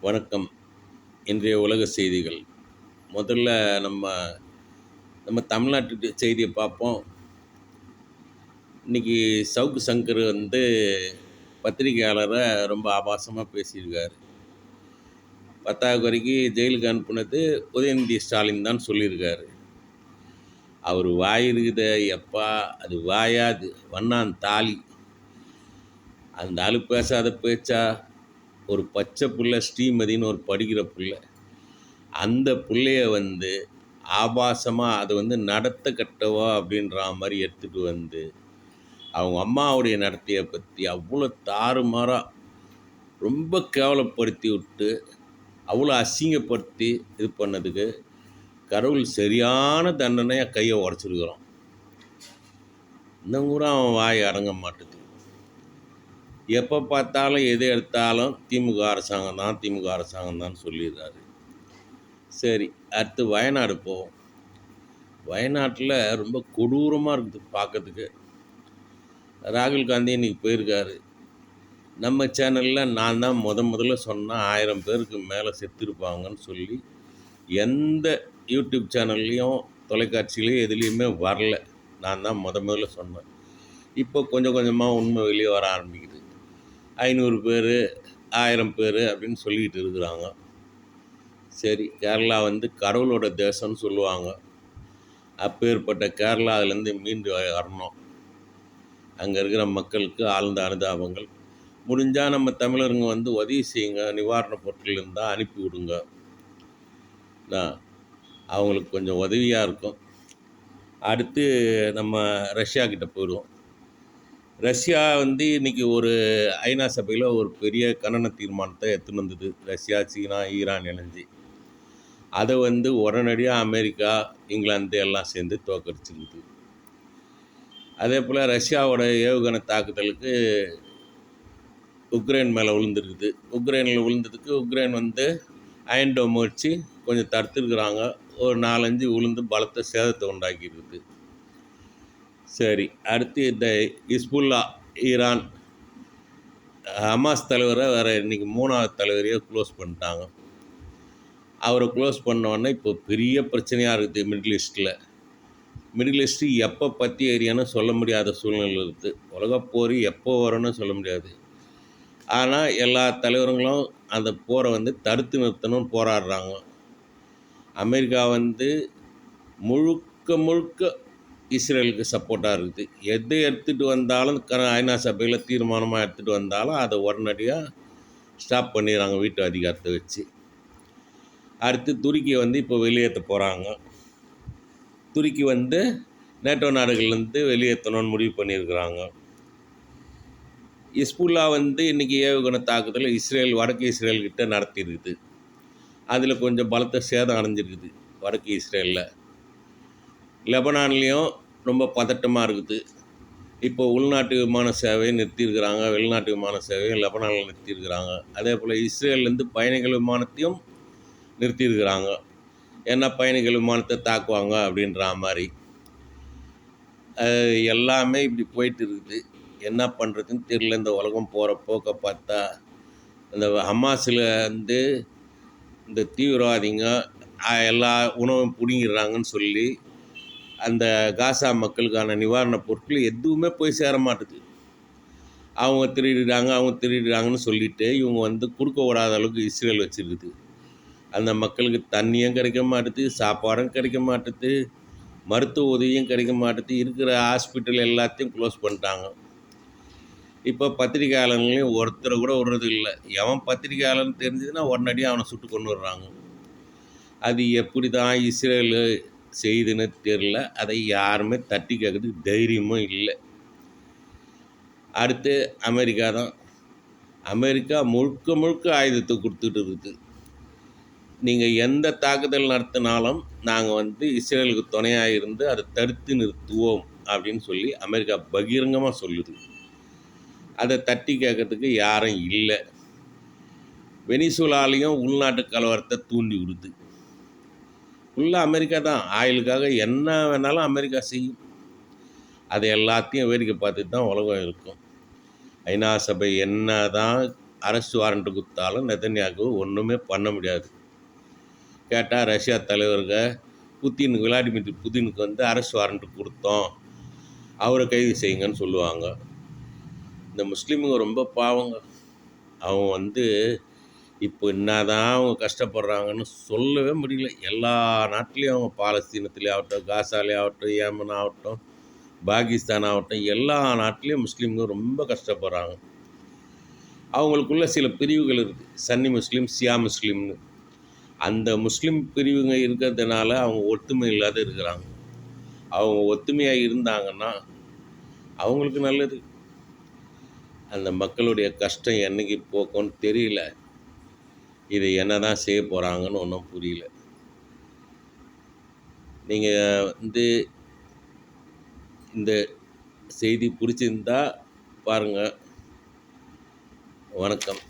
வணக்கம். இன்றைய உலக செய்திகள். முதல்ல நம்ம நம்ம தமிழ்நாட்டு செய்தியை பார்ப்போம். இன்றைக்கி சவுக்கு சங்கர் வந்து பத்திரிகையாளரை ரொம்ப ஆபாசமாக பேசியிருக்கார். பத்தாவது வரைக்கும் ஜெயிலுக்கு அனுப்புனது உதயநிதி ஸ்டாலின் தான் சொல்லியிருக்காரு. அவர் வாய் எப்பா அது வாயாது வண்ணான் தாலி. அந்த ஆள் பேசாத பேச்சா? ஒரு பச்சை பிள்ளை ஸ்ரீமதின்னு ஒரு படிக்கிற பிள்ளை. அந்த பிள்ளைய வந்து ஆபாசமாக அதை வந்து நடத்த கட்டவா அப்படின்ற மாதிரி எடுத்துகிட்டு வந்து அவங்க அம்மாவுடைய நடத்தையை பற்றி அவ்வளோ தாறுமாறாக ரொம்ப கேவலப்படுத்தி விட்டு அவ்வளோ அசிங்கப்படுத்தி இது பண்ணதுக்கு கடவுள் சரியான தண்டனையாக கையை உடச்சிருக்கிறோம். இன்னும் கூட அவன் வாய் அடங்க மாட்டேது எப்போ பார்த்தாலும் எது எடுத்தாலும் திமுக அரசாங்கம் தான் திமுக அரசாங்கம் தான் சொல்லிடுறாரு. சரி அடுத்து வயநாடு போவோம். வயநாட்டில் ரொம்ப கொடூரமாக இருக்குது பார்க்கறதுக்கு. ராகுல் காந்தி இன்றைக்கி போயிருக்காரு. நம்ம சேனலில் நான் தான் முத முதல்ல சொன்னால் ஆயிரம் பேருக்கு மேலே செத்துருப்பாங்கன்னு சொல்லி எந்த யூடியூப் சேனல்லையும் தொலைக்காட்சியிலையும் எதுலேயுமே வரல. நான் தான் முத முதல்ல சொன்னேன். இப்போ கொஞ்சம் கொஞ்சமாக உண்மை வெளியே வர ஆரம்பிக்குது. ஐநூறு பேர் ஆயிரம் பேர் அப்படின்னு சொல்லிக்கிட்டு இருக்கிறாங்க. சரி கேரளா வந்து கடவுளோட தேசம்னு சொல்லுவாங்க. அப்பேற்பட்ட கேரளாவிலேருந்து மீண்டு வரணும். அங்கே இருக்கிற மக்களுக்கு ஆழ்ந்த அனுதாபங்கள். முடிஞ்சால் நம்ம தமிழருங்க வந்து உதவி செய்யுங்க. நிவாரணப் பொருட்கள் இருந்தால் அனுப்பி விடுங்க. நான் அவங்களுக்கு கொஞ்சம் உதவியாக இருக்கும். அடுத்து நம்ம ரஷ்யா கிட்ட போயிடுவோம். ரஷ்யா வந்து இன்றைக்கி ஒரு ஐநா சபையில் ஒரு பெரிய கண்டன தீர்மானத்தை எடுத்துன்னு வந்தது. ரஷ்யா சீனா ஈரான் இணைஞ்சு. அதை வந்து உடனடியாக அமெரிக்கா இங்கிலாந்து எல்லாம் சேர்ந்து தோக்கடிச்சிருக்குது அதே போல் ரஷ்யாவோட ஏவுகணை தாக்குதலுக்கு உக்ரைன் மேலே விழுந்துருக்குது. உக்ரைனில் விழுந்ததுக்கு உக்ரைன் வந்து அயன்டோ முயற்சி கொஞ்சம் தடுத்துருக்குறாங்க. ஒரு நாலஞ்சு விழுந்து பலத்த சேதத்தை உண்டாக்கியிருக்குது சரி அடுத்து இந்த இஸ்புல்லா ஈரான் ஹமாஸ் தலைவரை வேறு இன்றைக்கி மூணாவது தலைவரையே க்ளோஸ் பண்ணிட்டாங்க. அவரை க்ளோஸ் பண்ணோடனே இப்போ பெரிய பிரச்சனையாக இருக்குது மிடில் ஈஸ்ட்டில் மிடில் ஈஸ்ட்டு எப்போ பற்றி ஏரியான்னு சொல்ல முடியாத சூழ்நிலை இருக்குது உலகப்போர் எப்போ வரும்னு சொல்ல முடியாது. ஆனால் எல்லா தலைவர்களும் அந்த போரை வந்து தடுத்து நிறுத்தணும்னு போராடுறாங்க. அமெரிக்கா வந்து முழுக்க முழுக்க இஸ்ரேலுக்கு சப்போர்ட்டாக இருக்குது. எது எடுத்துகிட்டு வந்தாலும் க ஐநா சபையில் தீர்மானமாக எடுத்துகிட்டு வந்தாலும் அதை உடனடியாக ஸ்டாப் பண்ணிடுறாங்க வீட்டு அதிகாரத்தை வச்சு. அடுத்து துருக்கியை வந்து இப்போ வெளியேற்ற போகிறாங்க துருக்கி வந்து நேட்டோ நாடுகள்லேருந்து வெளியேற்றணும்னு முடிவு பண்ணியிருக்கிறாங்க. இஸ்புல்லா வந்து இன்றைக்கி ஏவுகணை தாக்குதல் இஸ்ரேல் வடக்கு இஸ்ரேல்கிட்ட நடத்தியிருக்குது அதில் கொஞ்சம் பலத்தை சேதம் அடைஞ்சிருக்குது வடக்கு இஸ்ரேலில். லெபனான்லேயும் ரொம்ப பதட்டமாக இருக்குது. இப்போ உள்நாட்டு விமான சேவையை நிறுத்தியிருக்கிறாங்க வெளிநாட்டு விமான சேவையை லெபனானில் நிறுத்தியிருக்கிறாங்க. அதே போல் இஸ்ரேல்லேருந்து பயணிகள் விமானத்தையும் நிறுத்தியிருக்கிறாங்க. ஏன்னா பயணிகள் விமானத்தை தாக்குவாங்க அப்படின்ற மாதிரி. எல்லாமே இப்படி போயிட்டு இருக்குது. என்ன பண்ணுறதுன்னு தெரியல. இந்த உலகம் போகிற போக்கை பார்த்தா இந்த ஹமாஸில் வந்து இந்த தீவிரவாதிங்க எல்லா உணவும் பிடுங்கிடுறாங்கன்னு சொல்லி அந்த காசா மக்களுக்கான நிவாரணப் பொருட்கள் எதுவுமே போய் சேர மாட்டுது. அவங்க திருடிடுறாங்க அவங்க திருடிடுறாங்கன்னு சொல்லிட்டு இவங்க வந்து கொடுக்க விடாத அளவுக்கு இஸ்ரேல் வச்சுருக்குது. அந்த மக்களுக்கு தண்ணியும் கிடைக்க மாட்டுது சாப்பாடும் கிடைக்க மாட்டுது மருத்துவ உதவியும் கிடைக்க மாட்டுது. இருக்கிற ஹாஸ்பிட்டல் எல்லாத்தையும் க்ளோஸ் பண்ணிட்டாங்க. இப்போ பத்திரிகையாளர்களையும் ஒருத்தரை கூட விடுறது இல்லை. எவன் பத்திரிகையாளர்னு தெரிஞ்சதுன்னா உடனடியாக அவனை சுட்டு கொண்டு வர்றாங்க அது எப்படி தான் இஸ்ரேலு செய்துன்னு தெரில அதை யாருமே தட்டி கேட்கறதுக்கு தைரியமும் இல்லை. அடுத்து அமெரிக்கா தான். அமெரிக்கா முழுக்க முழுக்க ஆயுதத்தை கொடுத்துட்டு இருக்குது நீங்கள் எந்த தாக்குதல் நடத்தினாலும் நாங்கள் வந்து இஸ்ரேலுக்கு துணையாக இருந்து அதை தடுத்து நிறுத்துவோம் அப்படின்னு சொல்லி அமெரிக்கா பகிரங்கமாக சொல்லுது. அதை தட்டி கேட்கறதுக்கு யாரும் இல்லை. வெனிசுலாலையும் உள்நாட்டு கலவரத்தை தூண்டி விடுது. ஃபுல்லாக அமெரிக்கா தான். ஆயிலுக்காக என்ன வேணாலும் அமெரிக்கா செய்யும். அதை எல்லாத்தையும் வேடிக்கை பார்த்துட்டு தான் உலகம் இருக்கும். ஐநா சபை என்ன தான் அரெஸ்ட் வாரண்ட்டு கொடுத்தாலும் நெதன்யாகு ஒன்றுமே பண்ண முடியாது. கேட்டால் ரஷ்யா தலைவருங்க புத்தினுக்கு விளாடிமிர் புதினுக்கு வந்து அரெஸ்ட் வாரண்ட்டு கொடுத்தோம். அவரை கைது செய்யுங்கன்னு சொல்லுவாங்க. இந்த முஸ்லீமுங்க ரொம்ப பாவங்க. அவங்க வந்து இப்போ என்னதான் அவங்க கஷ்டப்படுறாங்கன்னு சொல்லவே முடியல. எல்லா நாட்டிலையும் அவங்க பாலஸ்தீனத்துலேயே ஆகட்டும் காசாலே ஆகட்டும் ஏமன் ஆகட்டும் பாகிஸ்தான் ஆகட்டும் எல்லா நாட்டிலையும் முஸ்லீம்கள் ரொம்ப கஷ்டப்படுறாங்க. அவங்களுக்குள்ள சில பிரிவுகள் இருக்குது சன்னி முஸ்லீம் சியா முஸ்லீம்னு. அந்த முஸ்லீம் பிரிவுங்க இருக்கிறதுனால அவங்க ஒத்துமை இல்லாத இருக்கிறாங்க. அவங்க ஒத்துமையாக இருந்தாங்கன்னா அவங்களுக்கு நல்லது. அந்த மக்களுடைய கஷ்டம் என்னைக்கு போக்கும்னு தெரியல. இதை என்ன தான் செய்ய போகிறாங்கன்னு ஒன்றும் புரியல. நீங்கள் வந்து இந்த செய்தி பிடிச்சிருந்தா பாருங்கள் வணக்கம்.